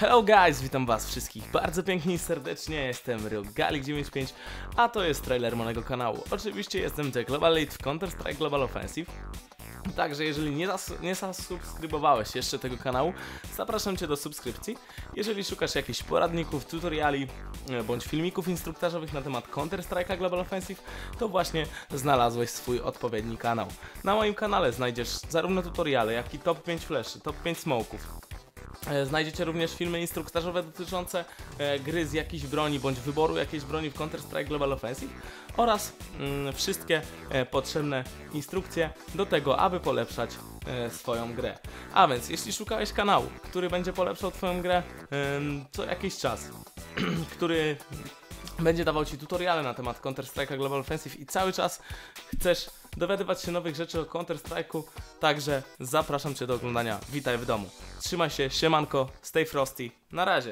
Hello guys, witam was wszystkich bardzo pięknie i serdecznie, jestem Rogalik95, a to jest trailer mojego kanału. Oczywiście jestem The Global Lead w Counter-Strike Global Offensive, Także jeżeli nie, nie zasubskrybowałeś jeszcze tego kanału, zapraszam Cię do subskrypcji. Jeżeli szukasz jakichś poradników, tutoriali e, bądź filmików instruktażowych na temat Counter-Strike'a Global Offensive, to właśnie znalazłeś swój odpowiedni kanał. Na moim kanale znajdziesz zarówno tutoriale, jak i top 5 fleszy, top 5 smoków. E, Znajdziecie również filmy instruktażowe dotyczące e, gry z jakiejś broni bądź wyboru jakiejś broni w Counter-Strike Global Offensive oraz mm, wszystkie e, potrzebne instrukcje do tego, aby polepszać swoją grę. A więc, jeśli szukałeś kanału, który będzie polepszał Twoją grę co jakiś czas, który będzie dawał Ci tutoriale na temat Counter-Strike'a Global Offensive i cały czas chcesz dowiadywać się nowych rzeczy o Counter-Strike'u, także zapraszam Cię do oglądania Witaj w domu. Trzymaj się, siemanko, stay frosty, na razie.